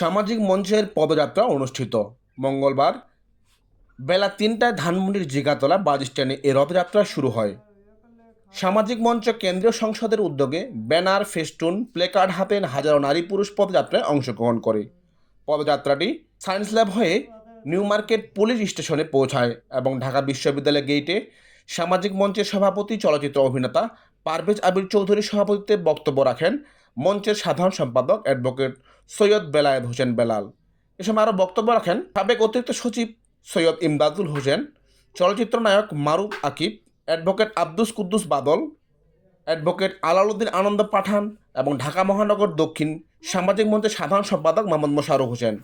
সামাজিক মঞ্চের পদযাত্রা অনুষ্ঠিত। মঙ্গলবার বেলা তিনটায় ধানমন্ডির জিগাতলা বাস স্ট্যান্ডে এ রথযাত্রা শুরু হয়। সামাজিক মঞ্চ কেন্দ্রীয় সংসদের উদ্যোগে ব্যানার, ফেস্টুন, প্লেকার্ড হাতে হাজারো নারী পুরুষ পদযাত্রায় অংশগ্রহণ করে। পদযাত্রাটি সায়েন্স ল্যাব হয়ে নিউ মার্কেট পুলিশ স্টেশনে পৌঁছায় এবং ঢাকা বিশ্ববিদ্যালয় গেইটে সামাজিক মঞ্চের সভাপতি, চলচ্চিত্র অভিনেতা পারভেজ আবির চৌধুরীর সভাপতিত্বে বক্তব্য রাখেন মঞ্চের সাধারণ সম্পাদক অ্যাডভোকেট সৈয়দ বেলায়েত হোসেন বেলাল। এ সময় আরও বক্তব্য রাখেন সাবেক অতিরিক্ত সচিব সৈয়দ ইমদাদুল হোসেন, চলচ্চিত্র নায়ক মারুফ আকিব, অ্যাডভোকেট আব্দুস কুদ্দুস বাদল, অ্যাডভোকেট আলাউদ্দিন আনন্দ পাঠান এবং ঢাকা মহানগর দক্ষিণ সামাজিক মঞ্চের সাধারণ সম্পাদক মোহাম্মদ মোশারফ হোসেন।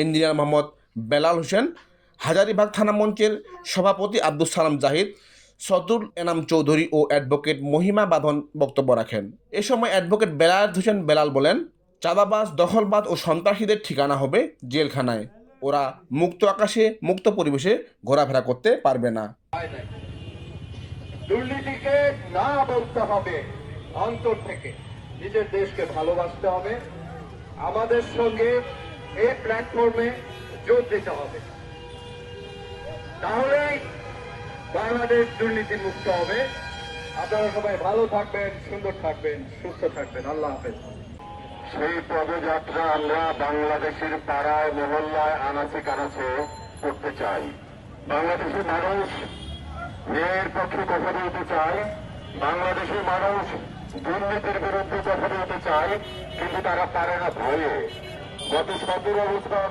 ইঞ্জিনিয়ার মোহাম্মদ বেলাল হোসেন, হাজারিবাগ থানা মঞ্চের সভাপতি আব্দুল সালাম জাহিদ সদুল এনাম চৌধুরী ও অ্যাডভোকেট মহিমা বাঁধন বক্তব্য রাখেন। এ সময় অ্যাডভোকেট বেলায়েত হোসেন বেলাল বলেন চাঁদাবাজ দখলবাদ ও সন্ত্রাসীদের ঠিকানা হবে জেলখানায়। ওরা মুক্ত আকাশে, মুক্ত পরিবেশে ঘোরাফেরা করতে পারবে না। দুর্নীতিকে না বলতে হবে, অন্তর থেকে। নিজের দেশকে ভালোবাসতে হবে। আমাদের সঙ্গে এই প্ল্যাটফর্মে যোগ দিতে হবে। তাহলেই বাংলাদেশ দুর্নীতি মুক্ত হবে। আপনারা সবাই ভালো থাকবেন, সুন্দর থাকবেন, সুস্থ থাকবেন। আল্লাহ হাফেজ। সেই পদযাত্রা আমরা বাংলাদেশের পাড়ায়, মহল্লায়, আনাচে কানাচে করতে চাই। বাংলাদেশের মানুষ ন্যায়ের পক্ষে কথা বলতে চায়, বাংলাদেশের মানুষ দুর্নীতির বিরুদ্ধে কথা বলতে চায়, কিন্তু তারা পারে না ভয়ে। গত সতেরো বছর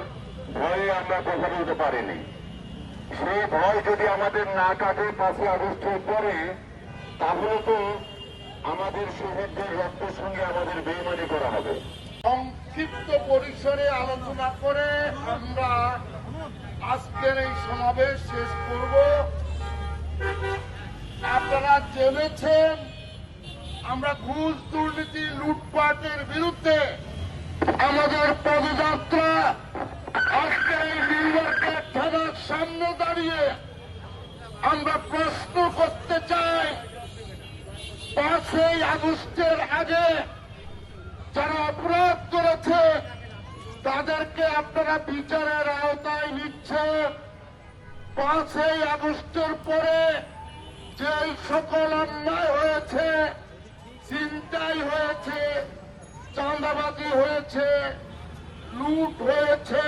ভয়ে আমরা কথা বলতে পারিনি। সেই ভয় যদি আমাদের না কাটে, পাঁচই আগস্টের পরে, তাহলে তো আমাদের শহীদদের রক্তের সঙ্গে আমাদের বেইমানি করা হবে। সংক্ষিপ্ত পরিসরে আলোচনা করে আমরা আজকের এই সমাবেশ শেষ করব। আপনারা জেনেছেন, আমরা ঘুষ দুর্নীতি লুটপাটের বিরুদ্ধে আমাদের পদযাত্রা আজকে এই মার্কেট থানার সামনে দাঁড়িয়ে আমরা প্রশ্ন করতে চাই, পাঁচই আগস্টের আগে যারা অপরাধ করেছে, তাদেরকে আপনারা বিচারের আওতায় নিচ্ছেন পাঁচই আগস্টের পরে যে সকল অন্যায় হয়েছে চিন্তাই হয়েছে, চাঁদাবাজি হয়েছে, লুট হয়েছে,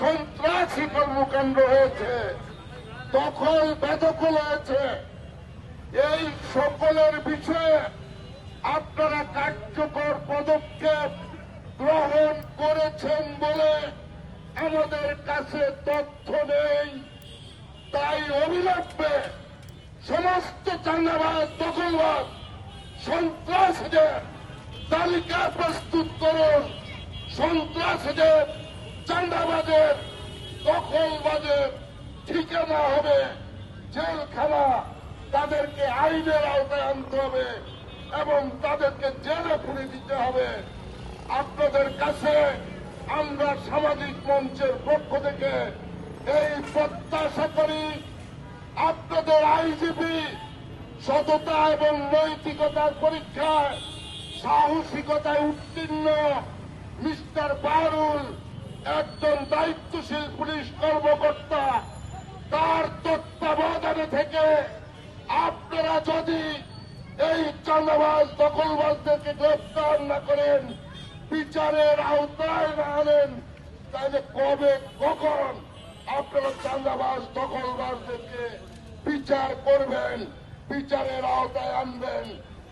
সন্ত্রাসী কর্মকাণ্ড হয়েছে দখল বেদখল হয়েছে, এই সকলের বিষয়ে আপনারা কার্যকর পদক্ষেপ গ্রহণ করেছেন বলে আমাদের কাছে তথ্য নেই। তাই অবিলম্বে সমস্ত চাঙ্গাবাদ দখলবাদ সন্ত্রাসীদের তালিকা প্রস্তুত করুন। সন্ত্রাসীদের চান্দাবাদের দখলবাদের ঠিকানা হবে। জেলখানা তাদেরকে আইনের আওতায় আনতে হবে। এবং তাদেরকে জেলে পুরে দিতে হবে। আপনাদের কাছে আমরা সামাজিক মঞ্চের পক্ষ থেকে এই প্রত্যাশা করি, আপনাদের আইজিপি সততা এবং নৈতিকতার পরীক্ষায় সাহসিকতায় উত্তীর্ণ মিস্টার বারুল একজন দায়িত্বশীল পুলিশ কর্মকর্তা। তার তত্ত্বাবধানে থেকে আপনারা যদি এই চাঁদাবাজ দখলবাজদেরকে গ্রেফতার না করেন, বিচারের আওতায় না আনেন, তাহলে কবে কখন আপনারা চাঁদাবাজ দখলবাজদেরকে বিচার করবেন, বিচারের আওতায় আনবেন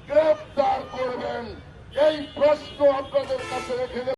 গ্রেফতার করবেন? এই প্রশ্ন আপনাদের কাছে রেখে